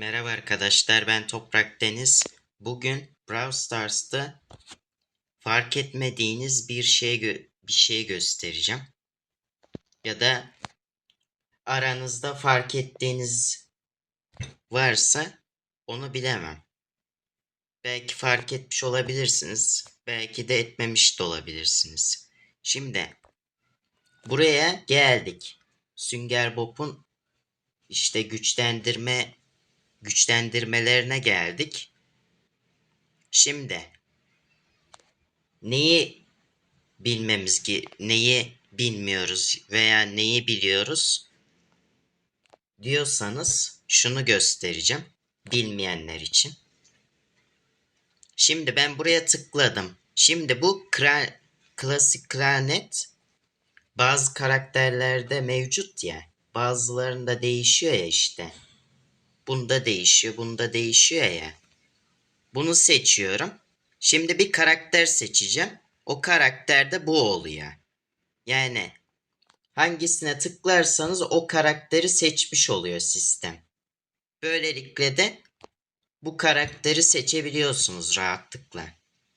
Merhaba arkadaşlar ben Toprak Deniz. Bugün Brawl Stars'ta fark etmediğiniz bir şey bir şey göstereceğim. Ya da aranızda fark ettiğiniz varsa onu bilemem. Belki fark etmiş olabilirsiniz. Belki de etmemiş de olabilirsiniz. Şimdi buraya geldik. Sünger Bob'un işte güçlendirme güçlendirmelerine geldik. Şimdi neyi bilmemiz ki neyi bilmiyoruz veya neyi biliyoruz diyorsanız şunu göstereceğim bilmeyenler için. Şimdi ben buraya tıkladım. Şimdi bu klasik klarnet bazı karakterlerde mevcut ya. Bazılarında değişiyor ya işte. Bunda değişiyor, bunda değişiyor ya. Bunu seçiyorum. Şimdi bir karakter seçeceğim. O karakter de bu oluyor. Yani hangisine tıklarsanız o karakteri seçmiş oluyor sistem. Böylelikle de bu karakteri seçebiliyorsunuz rahatlıkla.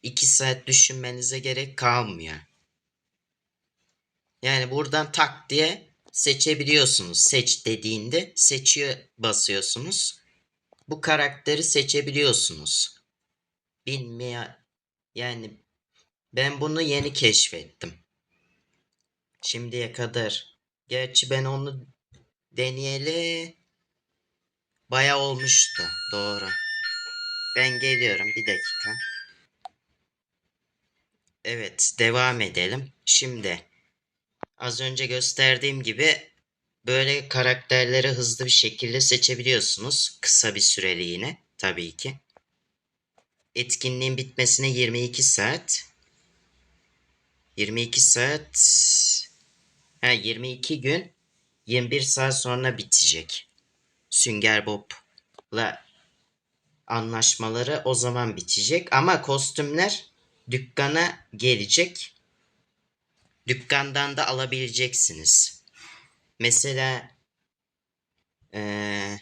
2 saat düşünmenize gerek kalmıyor. Yani buradan tak diye seçebiliyorsunuz. Seç dediğinde seçiyor basıyorsunuz. Bu karakteri seçebiliyorsunuz. Bilmeye yani ben bunu yeni keşfettim. Şimdiye kadar. Gerçi ben onu deneyeli baya olmuştu. Doğru. Ben geliyorum bir dakika. Evet devam edelim. Şimdi Az önce gösterdiğim gibi böyle karakterleri hızlı bir şekilde seçebiliyorsunuz. Kısa bir süreliğine tabii ki. Etkinliğin bitmesine 22 saat. 22 saat. Ha 22 gün 21 saat sonra bitecek. Sünger Bob'la anlaşmaları o zaman bitecek ama kostümler dükkana gelecek dükkandan da alabileceksiniz. Mesela ee,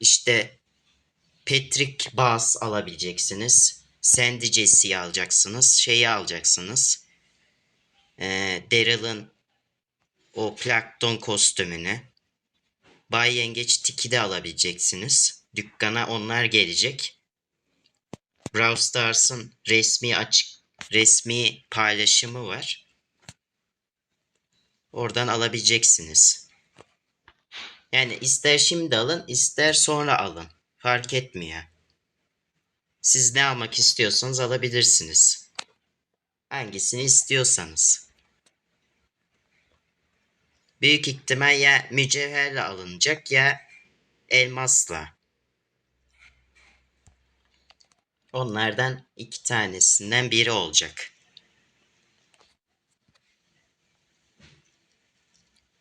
işte Patrick Bass alabileceksiniz. Sandy Jesse'yi alacaksınız. Şeyi alacaksınız. Ee, Daryl'ın o Plankton kostümünü. Bay Yengeç Tiki de alabileceksiniz. Dükkana onlar gelecek. Brawl Stars'ın resmi açık resmi paylaşımı var. Oradan alabileceksiniz. Yani ister şimdi alın ister sonra alın. Fark etmiyor. Siz ne almak istiyorsanız alabilirsiniz. Hangisini istiyorsanız. Büyük ihtimal ya mücevherle alınacak ya elmasla. Onlardan iki tanesinden biri olacak.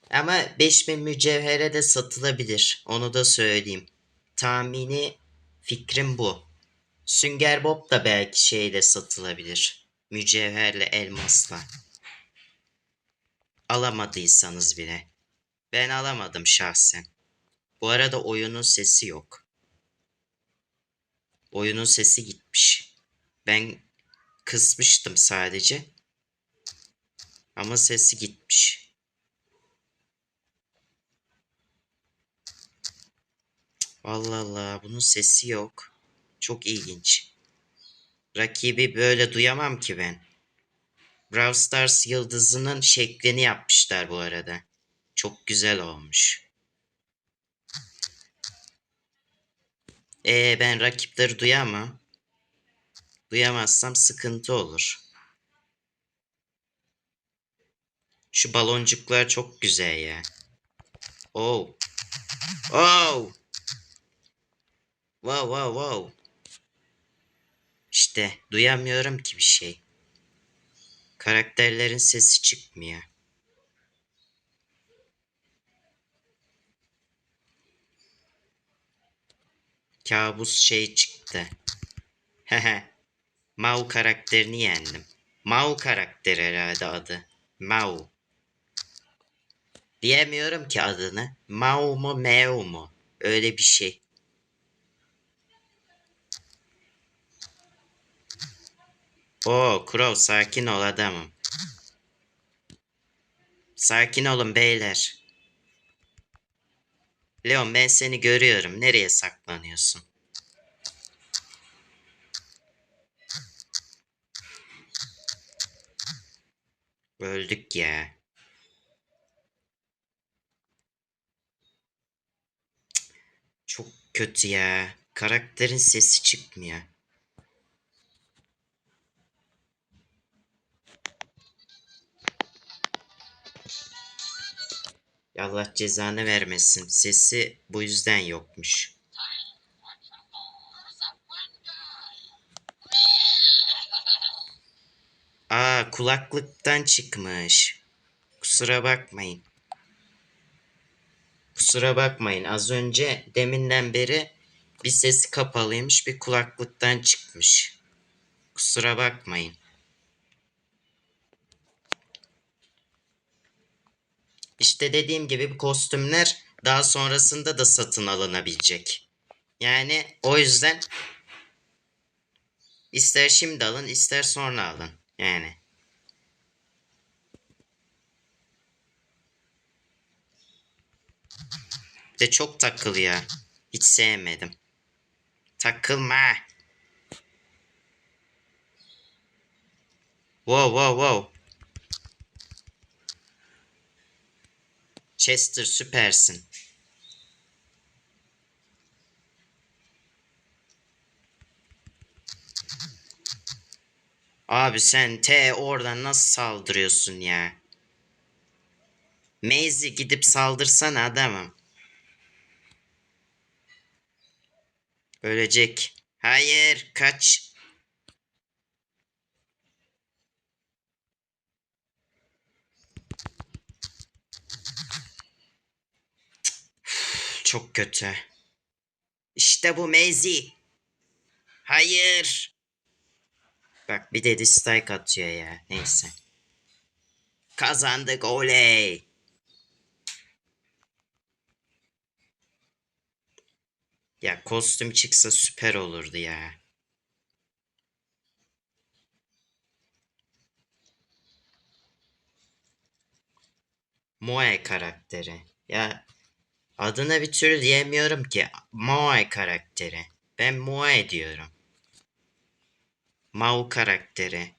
Ama 5000 mücevhere de satılabilir. Onu da söyleyeyim. Tahmini fikrim bu. Sünger Bob da belki şeyle satılabilir. Mücevherle, elmasla. Alamadıysanız bile. Ben alamadım şahsen. Bu arada oyunun sesi yok. Oyunun sesi gitmiş. Ben kısmıştım sadece. Ama sesi gitmiş. Allah Allah bunun sesi yok. Çok ilginç. Rakibi böyle duyamam ki ben. Brawl Stars yıldızının şeklini yapmışlar bu arada. Çok güzel olmuş. Ee ben rakipleri duyamam. Duyamazsam sıkıntı olur. Şu baloncuklar çok güzel ya. Oh. Oh. Wow wow wow. İşte duyamıyorum ki bir şey. Karakterlerin sesi çıkmıyor. Kabus şey çıktı. Hehe. Mau karakterini yendim. Mau karakter herhalde adı. Mau. Diyemiyorum ki adını. Mau mu Meu mu? Öyle bir şey. Oo Crow sakin ol adamım. Sakin olun beyler. Leon ben seni görüyorum. Nereye saklanıyorsun? Öldük ya. Çok kötü ya. Karakterin sesi çıkmıyor. Allah cezanı vermesin. Sesi bu yüzden yokmuş. Aa kulaklıktan çıkmış. Kusura bakmayın. Kusura bakmayın. Az önce deminden beri bir sesi kapalıymış bir kulaklıktan çıkmış. Kusura bakmayın. İşte dediğim gibi bu kostümler daha sonrasında da satın alınabilecek. Yani o yüzden ister şimdi alın ister sonra alın. Yani. De çok takılıyor. Hiç sevmedim. Takılma. Wow wow wow. Chester süpersin. Abi sen T oradan nasıl saldırıyorsun ya? Maisie gidip saldırsana adamım. Ölecek. Hayır kaç. Çok kötü. İşte bu Maisie. Hayır. Bak bir de dislike atıyor ya. Neyse. Kazandık oley. Ya kostüm çıksa süper olurdu ya. Moe karakteri. Ya adına bir türlü diyemiyorum ki. Moe karakteri. Ben Moe diyorum. Mau karakteri.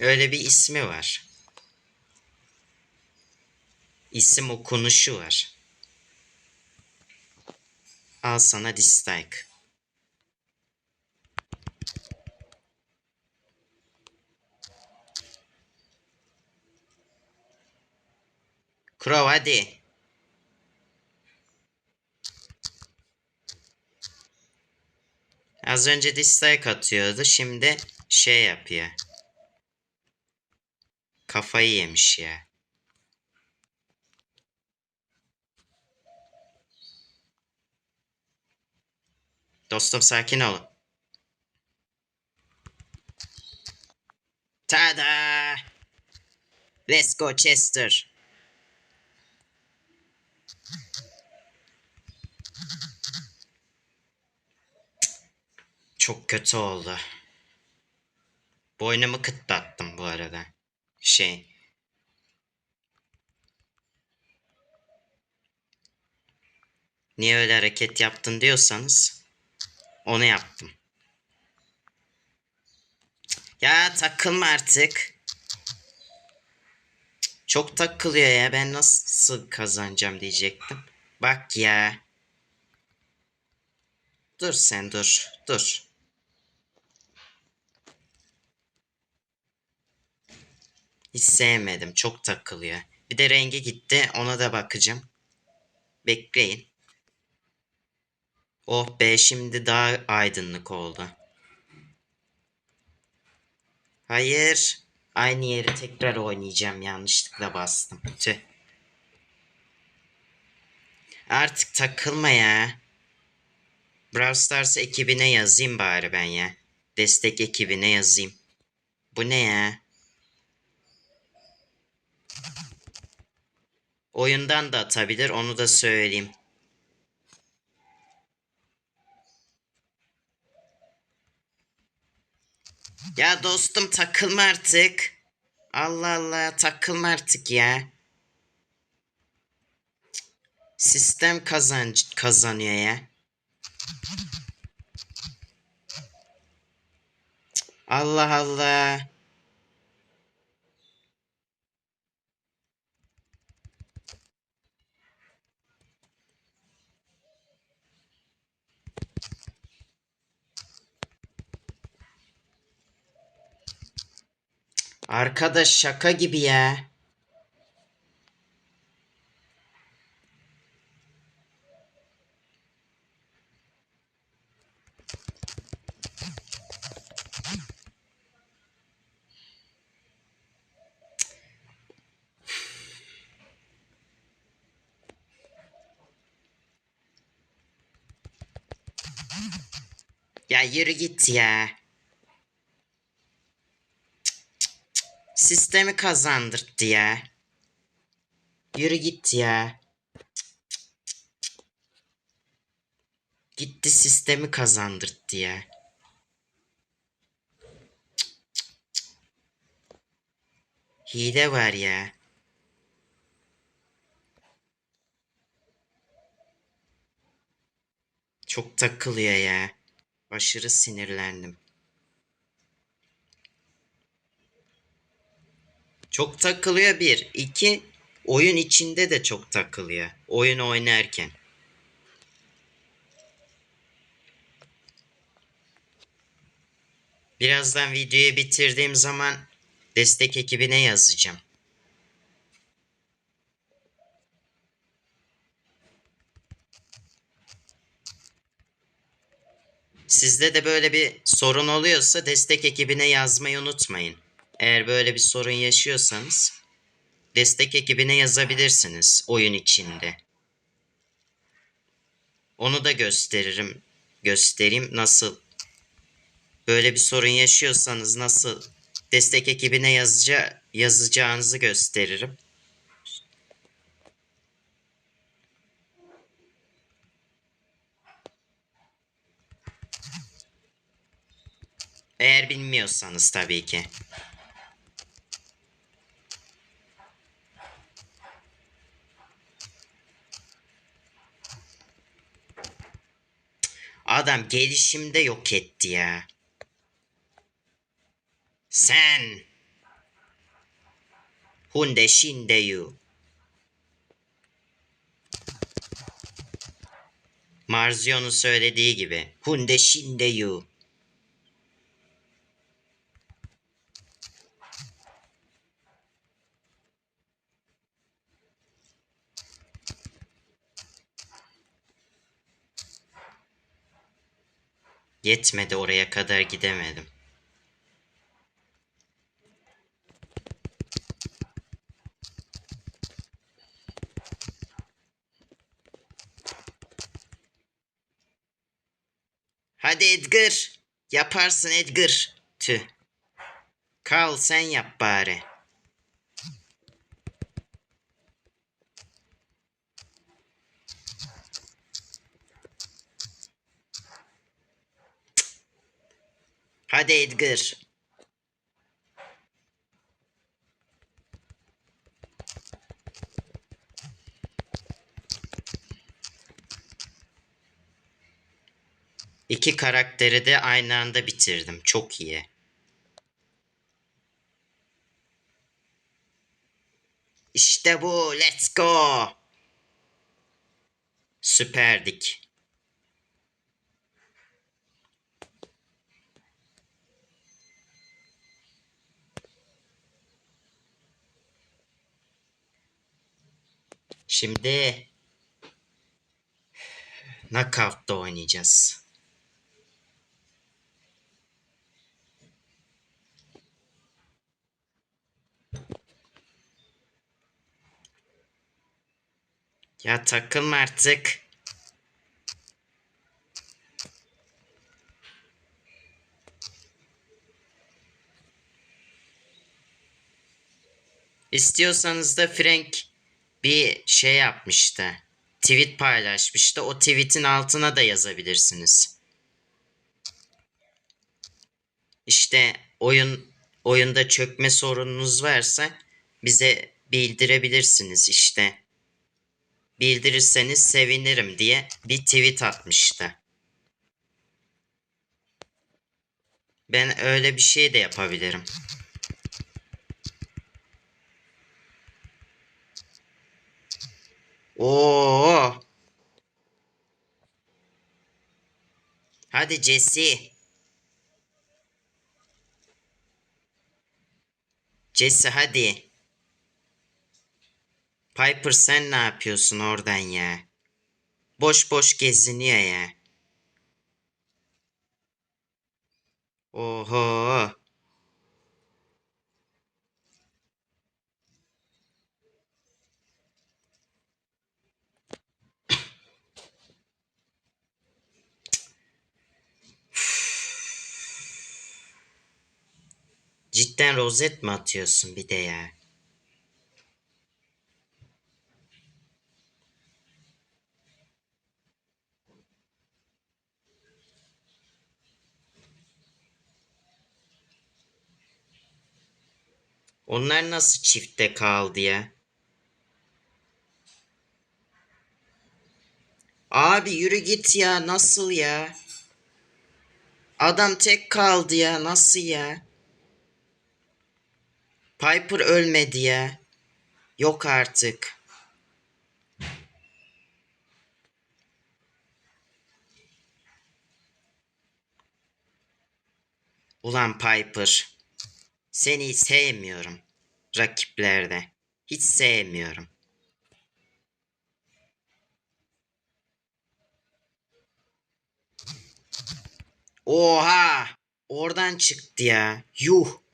Öyle bir ismi var. İsim okunuşu var. Al sana dislike. Crow hadi. Az önce dislike atıyordu. Şimdi şey yapıyor. Kafayı yemiş ya. Dostum sakin ol. Tada! Let's go Chester. Çok kötü oldu. Boynumu kıtlattım bu arada. Şey. Niye öyle hareket yaptın diyorsanız onu yaptım. Ya takılma artık. Çok takılıyor ya ben nasıl kazanacağım diyecektim. Bak ya. Dur sen dur. Dur. Hiç sevmedim. Çok takılıyor. Bir de rengi gitti. Ona da bakacağım. Bekleyin. Oh be şimdi daha aydınlık oldu. Hayır. Aynı yeri tekrar oynayacağım. Yanlışlıkla bastım. Tüh. Artık takılma ya. Brawl Stars ekibine yazayım bari ben ya. Destek ekibine yazayım. Bu ne ya? Oyundan da atabilir onu da söyleyeyim. Ya dostum takılma artık. Allah Allah takılma artık ya. Sistem kazancı kazanıyor ya. Allah Allah. Arkadaş şaka gibi ya. Ya yürü git ya. Sistemi kazandırdı ya. Yürü git ya. Gitti sistemi kazandırdı ya. Hile var ya. Çok takılıyor ya. Aşırı sinirlendim. Çok takılıyor bir. İki, oyun içinde de çok takılıyor. Oyun oynarken. Birazdan videoyu bitirdiğim zaman destek ekibine yazacağım. Sizde de böyle bir sorun oluyorsa destek ekibine yazmayı unutmayın. Eğer böyle bir sorun yaşıyorsanız destek ekibine yazabilirsiniz oyun içinde. Onu da gösteririm. Göstereyim nasıl böyle bir sorun yaşıyorsanız nasıl destek ekibine yazaca yazacağınızı gösteririm. Eğer bilmiyorsanız tabii ki. Adam gelişimde yok etti ya. Sen. Hunde Shindeyu. Marzio'nun söylediği gibi. Hunde Shindeyu. Yetmedi oraya kadar gidemedim. Hadi Edgar. Yaparsın Edgar. Tüh. Kal sen yap bari. Hadi Edgar. İki karakteri de aynı anda bitirdim. Çok iyi. İşte bu. Let's go. Süperdik. Şimdi Knockout'ta oynayacağız. Ya takılma artık. İstiyorsanız da Frank bir şey yapmıştı. Tweet paylaşmıştı. O tweetin altına da yazabilirsiniz. İşte oyun oyunda çökme sorununuz varsa bize bildirebilirsiniz işte. Bildirirseniz sevinirim diye bir tweet atmıştı. Ben öyle bir şey de yapabilirim. Oo. Hadi Jesse. Jesse hadi. Piper sen ne yapıyorsun oradan ya? Boş boş geziniyor ya. Oho. Cidden rozet mi atıyorsun bir de ya? Onlar nasıl çifte kaldı ya? Abi yürü git ya nasıl ya? Adam tek kaldı ya nasıl ya? Piper ölmedi ya. Yok artık. Ulan Piper. Seni sevmiyorum. Rakiplerde. Hiç sevmiyorum. Oha! Oradan çıktı ya. Yuh.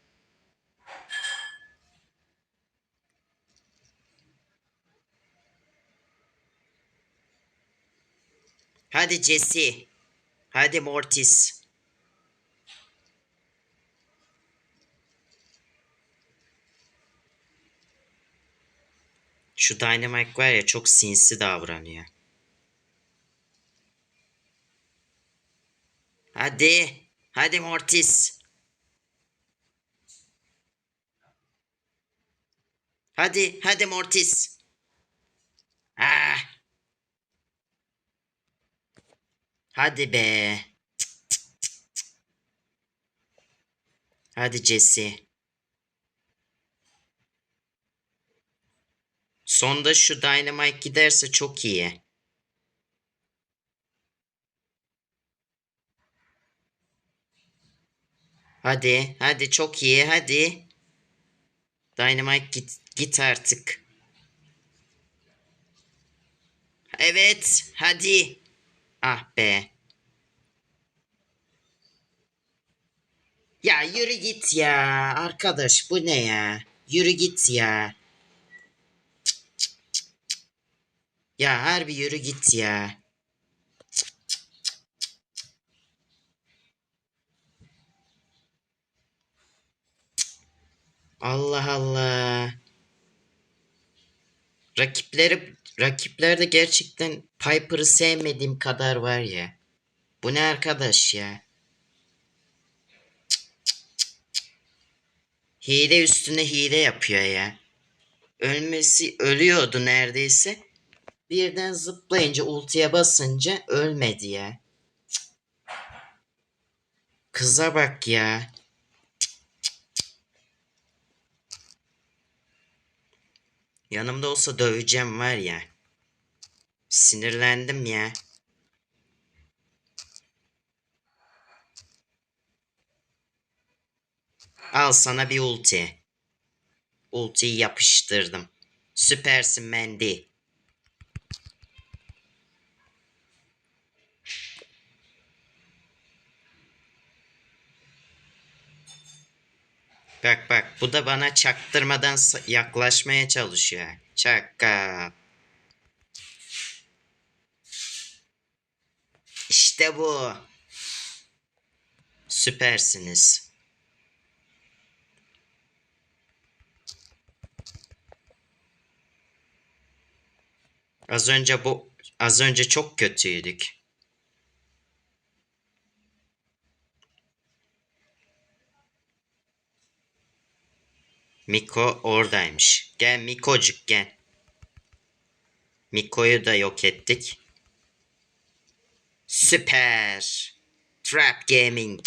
Hadi Jesse. Hadi Mortis. Şu Dynamite var ya çok sinsi davranıyor. Hadi. Hadi Mortis. Hadi. Hadi Mortis. Ah. Hadi be. Hadi Jesse. Sonda şu Dynamite giderse çok iyi. Hadi, hadi çok iyi, hadi. Dynamite git, git artık. Evet, hadi. Ah be. Ya yürü git ya. Arkadaş bu ne ya? Yürü git ya. Ya harbi yürü git ya. Allah Allah. Rakipleri rakiplerde gerçekten Piper'ı sevmediğim kadar var ya. Bu ne arkadaş ya? Hile üstüne hile yapıyor ya. Ölmesi ölüyordu neredeyse. Birden zıplayınca ultiye basınca ölmedi ya. Kıza bak ya. Yanımda olsa döveceğim var ya. Sinirlendim ya. Al sana bir ulti. Ultiyi yapıştırdım. Süpersin Mandy. Bak bak bu da bana çaktırmadan yaklaşmaya çalışıyor. Çakal. İşte bu. Süpersiniz. Az önce bu az önce çok kötüydük. Miko oradaymış. Gel Mikocuk gel. Miko'yu da yok ettik. Süper. Trap Gaming.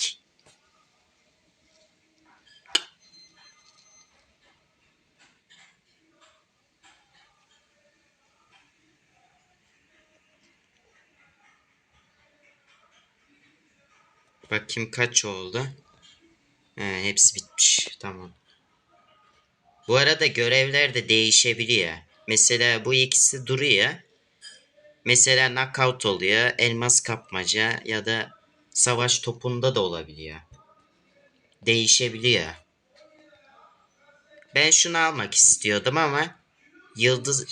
Bakayım kaç oldu. He, hepsi bitmiş. Tamam. Bu arada görevler de değişebiliyor. Mesela bu ikisi duruyor. Mesela knockout oluyor, elmas kapmaca ya da savaş topunda da olabiliyor. Değişebiliyor. Ben şunu almak istiyordum ama Yıldız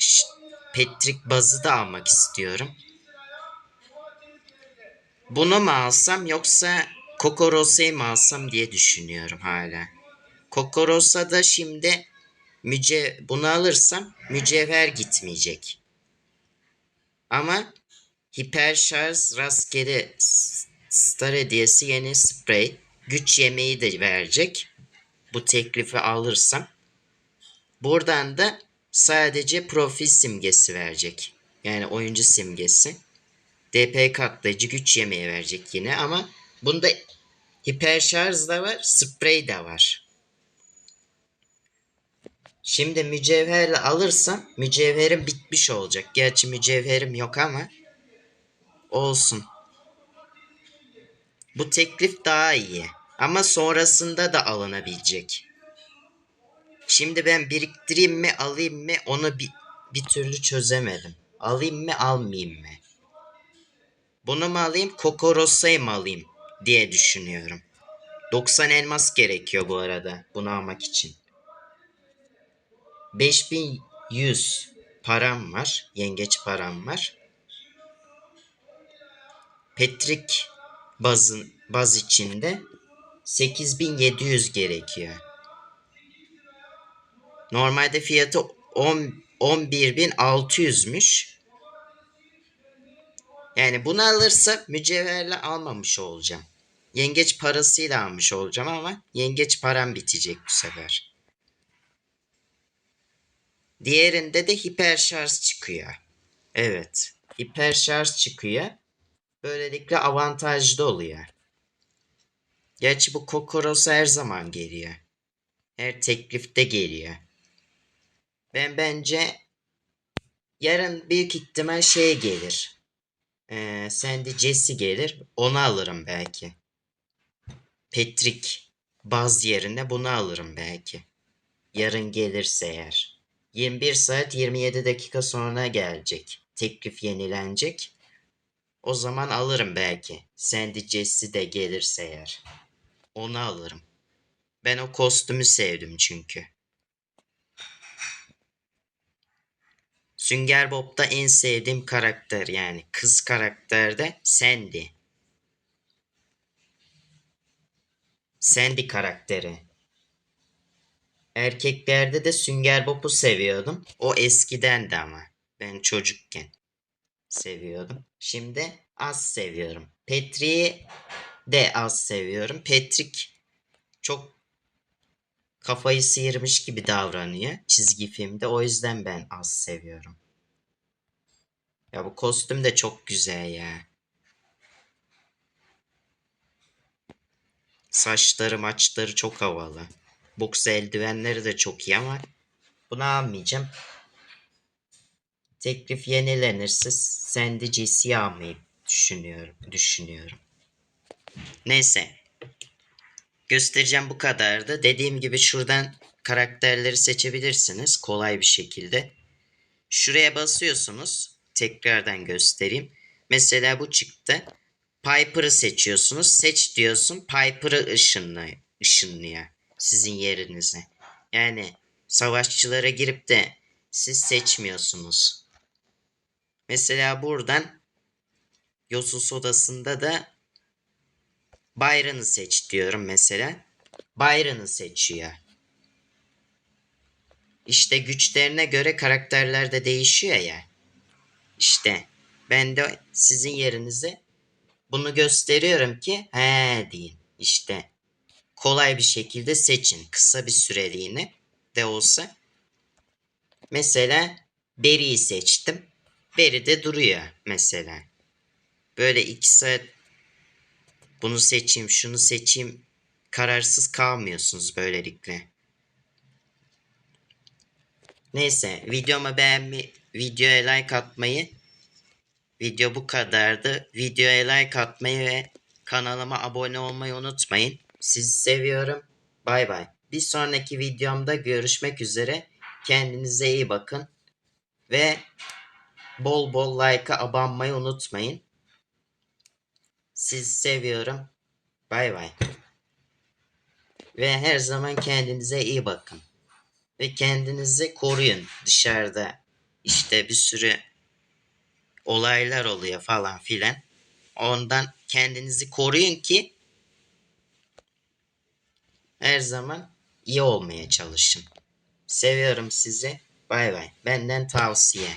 Patrick Bazı da almak istiyorum. Bunu mu alsam yoksa Kokorosa'yı mı alsam diye düşünüyorum hala. Kokorosa da şimdi müce bunu alırsam mücevher gitmeyecek. Ama hiper şarj rastgele star hediyesi yeni sprey güç yemeği de verecek. Bu teklifi alırsam. Buradan da sadece profil simgesi verecek. Yani oyuncu simgesi. DP katlayıcı güç yemeği verecek yine ama bunda hiper şarj da var, sprey de var. Şimdi mücevherle alırsam mücevherim bitmiş olacak. Gerçi mücevherim yok ama olsun. Bu teklif daha iyi. Ama sonrasında da alınabilecek. Şimdi ben biriktireyim mi alayım mı onu bir, bir türlü çözemedim. Alayım mı almayayım mı? Bunu mu alayım Kokorosa'yı mı alayım diye düşünüyorum. 90 elmas gerekiyor bu arada bunu almak için. 5100 param var. Yengeç param var. Patrick bazın baz içinde 8700 gerekiyor. Normalde fiyatı 10 11600'müş. Yani bunu alırsa mücevherle almamış olacağım. Yengeç parasıyla almış olacağım ama yengeç param bitecek bu sefer. Diğerinde de hiper şarj çıkıyor. Evet. Hiper şarj çıkıyor. Böylelikle avantajlı oluyor. Gerçi bu Kokoros her zaman geliyor. Her teklifte geliyor. Ben bence yarın büyük ihtimal şey gelir. Ee, Sandy Jesse gelir. Onu alırım belki. Patrick Baz yerine bunu alırım belki. Yarın gelirse eğer. 21 saat 27 dakika sonra gelecek. Teklif yenilenecek. O zaman alırım belki. Sandy Jesse de gelirse eğer. Onu alırım. Ben o kostümü sevdim çünkü. Sünger Bob'da en sevdiğim karakter yani kız karakterde Sandy. Sandy karakteri. Erkeklerde de Sünger Bob'u seviyordum. O eskidendi ama. Ben çocukken seviyordum. Şimdi az seviyorum. Patrick'i de az seviyorum. Patrick çok kafayı sıyırmış gibi davranıyor çizgi filmde. O yüzden ben az seviyorum. Ya bu kostüm de çok güzel ya. Saçları maçları çok havalı. Boks eldivenleri de çok iyi ama bunu almayacağım. Teklif yenilenirse Sandy Jesse'yi almayı düşünüyorum. düşünüyorum. Neyse. Göstereceğim bu kadardı. Dediğim gibi şuradan karakterleri seçebilirsiniz kolay bir şekilde. Şuraya basıyorsunuz. Tekrardan göstereyim. Mesela bu çıktı. Piper'ı seçiyorsunuz. Seç diyorsun. Piper'ı ışınlı, ışınlıyor sizin yerinize. Yani savaşçılara girip de siz seçmiyorsunuz. Mesela buradan Yosus odasında da Byron'ı seç diyorum mesela. Byron'ı seçiyor. İşte güçlerine göre karakterler de değişiyor ya. İşte ben de sizin yerinize bunu gösteriyorum ki he deyin. İşte kolay bir şekilde seçin kısa bir süreliğine. de olsa. Mesela Beri'yi seçtim. Beri de duruyor mesela. Böyle iki saat bunu seçeyim, şunu seçeyim kararsız kalmıyorsunuz böylelikle. Neyse videoma beğenme, videoya like atmayı Video bu kadardı. Videoya like atmayı ve kanalıma abone olmayı unutmayın. Sizi seviyorum. Bay bay. Bir sonraki videomda görüşmek üzere. Kendinize iyi bakın. Ve bol bol like'a abanmayı unutmayın. Sizi seviyorum. Bay bay. Ve her zaman kendinize iyi bakın. Ve kendinizi koruyun dışarıda. İşte bir sürü olaylar oluyor falan filan. Ondan kendinizi koruyun ki her zaman iyi olmaya çalışın. Seviyorum sizi. Bay bay. Benden tavsiye.